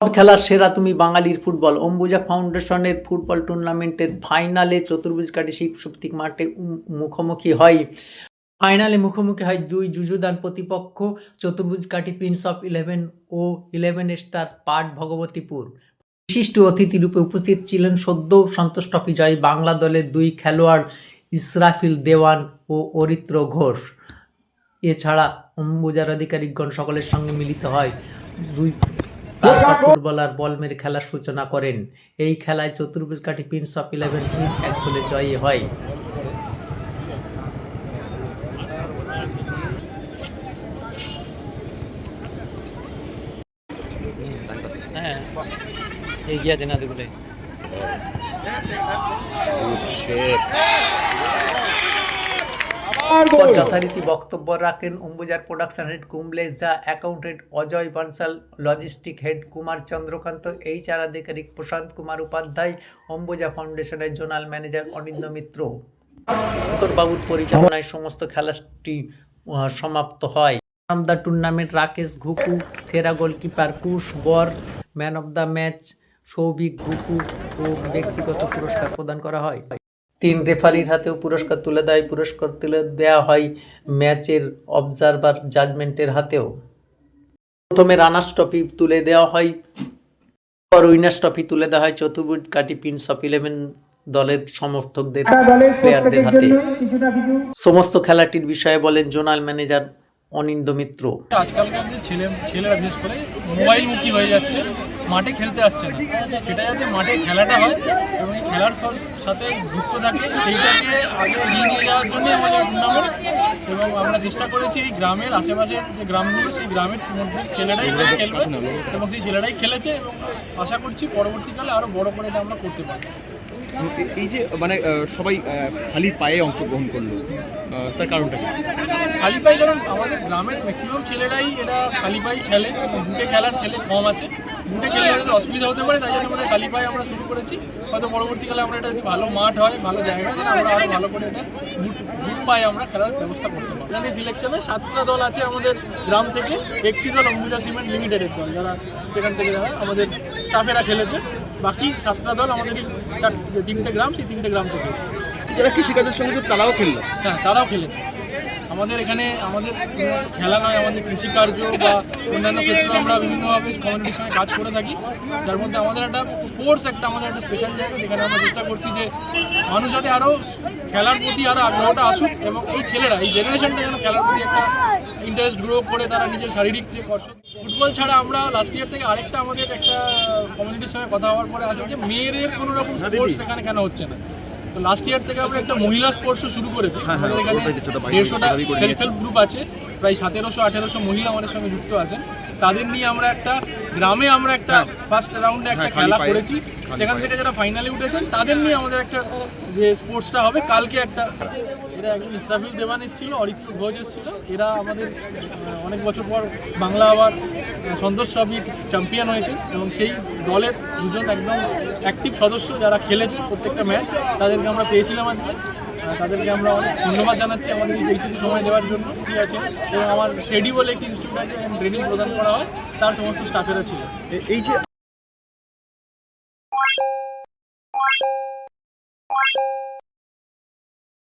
খেলার সেরা তুমি বাঙালির ফুটবল। অম্বুজা ফাউন্ডেশনের ফুটবল টুর্নামেন্টের ফাইনালে চতুর্ভুজ কাটি শিব শক্তিক মাঠে মুখোমুখি হয়। ফাইনালে মুখোমুখি হয় দুই যুযুদান প্রতিপক্ষ, চতুর্ভুজ কাটি প্রিন্স অফ ইলেভেন ও ইলেভেন স্টার পাট ভগবতীপুর। বিশিষ্ট অতিথি রূপে উপস্থিত ছিলেন সদ্য সন্তোষ ট্রফি জয়ী বাংলা দলের দুই খেলোয়াড় ইসরাফিল দেওয়ান ও অরিত্র ঘোষ। এছাড়া অম্বুজার আধিকারিকগণ সকলের সঙ্গে মিলিত হয়। দুই তারকা ফুটবলার বল মেরে খেলার সূচনা করেন। এই খেলায় চতুর্ভুজ কাঠি প্রিন্স অফ ইলেভেন টিম এক গোলে জয়ী হয়। হ্যাঁ এগিয়ে আছে না দুগুলো পর যথারীতি বক্তব্য রাখেন অম্বুজার প্রোডাকশন হেড কুমলেশ যা accountant Ajay Bansal, logistic head Kumar Chandrakant HR আধিকারিক প্রশান্ত কুমার উপাধ্যায়, অম্বুজা ফাউন্ডেশনের জোনাল ম্যানেজার অনিন্দ মিত্র। বাবুর পরিচালনায় সমস্ত খেলাটি সমাপ্ত হয়। Man of the tournament Rakesh Ghuku সেরা goalkeeper Kush Bar man of the match Souvik Ghuku ও ব্যক্তিগত পুরস্কার প্রদান করা হয়। তিন রেফারির হাতেও পুরস্কার তুলে দেয় পুরস্কার তুলে দেওয়া হয় ম্যাচের অবজারভার জাজমেন্টের হাতেও। প্রথমে রানার্স ট্রফি তুলে দেওয়া হয় পর উইনার্স ট্রফি তুলে দেওয়া হয় চতুর্ভুজ কাটি প্রিন্স অফ ইলেভেন দলের সমর্থকদের প্লেয়ারদের হাতে। সমস্ত খেলাটির বিষয়ে বলেন জোনাল ম্যানেজার অনিন্দ মিত্র। আজকালকার যে ছেলে ছেলেরা বিশেষ করে মোবাইলমুখী হয়ে যাচ্ছে মাঠে খেলতে আসছে না। সেটা যাতে মাঠে খেলাটা হয় এবং এই খেলার সাথে যুক্ত থাকে সেইটাকে আগে এগিয়ে নিয়ে যাওয়ার জন্য আমাদের টুর্নামেন্ট এবং আমরা চেষ্টা করেছি এই গ্রামের আশেপাশের যে গ্রামগুলো সেই গ্রামের মধ্যে ছেলেরাই খেলবে এবং সেই ছেলেরাই খেলেছে এবং আশা করছি পরবর্তীকালে আরও বড় করে এটা আমরা করতে পারব। এই যে মানে সবাই খালি পায়ে অংশগ্রহণ করল তার কারণটা কি? খালি পায়ে কারণ আমাদের গ্রামের ম্যাক্সিমাম ছেলেরাই এটা খালি পায়ে খেলে এবং বুটে খেলার ছেলে কম আছে। বুটে খেলে হয়তো অসুবিধা হতে পারে তাই জন্য আমরা খালি পাই আমরা শুরু করেছি। হয়তো পরবর্তীকালে আমরা এটা যদি ভালো মাঠ হয় ভালো জায়গা তাহলে আমরা আরও ভালো করে এটা বুট পায়ে আমরা খেলার ব্যবস্থা করতে পারব। এখানে সিলেকশনে সাতটা দল আছে আমাদের গ্রাম থেকে একটি দল অম্বুজা সিমেন্ট লিমিটেডের দল যারা সেখান থেকে যারা আমাদের স্টাফেরা খেলেছে। বাকি সাতটা দল আমাদের তিনটে গ্রাম সেই তিনটে গ্রাম থেকে এসেছে। যারা কৃষিকাজের সঙ্গে তারাও খেললো? হ্যাঁ তারাও খেলেছে। আমাদের এখানে আমাদের খেলা নয় আমাদের কৃষিকার্য বা অন্যান্য ক্ষেত্রে আমরা বিভিন্নভাবে কমিউনিটির সঙ্গে কাজ করে থাকি। যার মধ্যে আমাদের একটা স্পোর্টস একটা আমাদের একটা স্পেশাল জায়গা যেখানে আমরা চেষ্টা করছি যে মানুষ যাতে আরও খেলার প্রতি আরও আগ্রহটা আসুক এবং এই ছেলেরা এই জেনারেশনটা যেন খেলার প্রতি একটা ইন্টারেস্ট গ্রো করে তারা নিজের শারীরিক যে কসরত ফুটবল ছাড়া আমরা লাস্ট ইয়ার থেকে আরেকটা আমাদের একটা কমিউনিটির সঙ্গে কথা হওয়ার পরে আছে যে মেয়েদের কোনো রকম স্পোর্টস এখানে কেন হচ্ছে না। তো লাস্ট ইয়ার থেকে আমরা একটা মহিলা স্পোর্টসও শুরু করেছি। কিছুটা বাইরে দেড়শোটা সেলফ হেল্প গ্রুপ আছে প্রায় সতেরোশো আঠেরোশো মহিলা আমাদের সঙ্গে যুক্ত আছেন। তাদের নিয়ে আমরা একটা গ্রামে আমরা একটা ফার্স্ট রাউন্ডে একটা হ্যাঁ, খেলা করেছি। সেখান থেকে যারা ফাইনালে উঠেছেন তাদের নিয়ে আমাদের একটা যে স্পোর্টসটা হবে কালকে একটা এরা একজন ইসরাফিল দেবান এসেছিল অরিত্র ঘোষ এসেছিল এরা আমাদের অনেক বছর পর বাংলা আবার সন্তোষ ট্রফির চ্যাম্পিয়ন হয়েছে এবং সেই দলের দুজন একদম অ্যাক্টিভ সদস্য যারা খেলেছে প্রত্যেকটা ম্যাচ তাদেরকে আমরা পেয়েছিলাম আজকে। তাদেরকে আমরা অনেক ধন্যবাদ জানাচ্ছি আমাদের এইটুকু সময় দেওয়ার জন্য। ঠিক আছে? এবং আমার সেডি বলে একটি ইনস্টিটিউট আছে এবং ট্রেনিং প্রদান করা হয়। তার সমস্ত স্টাফেরা ছিল। এই যে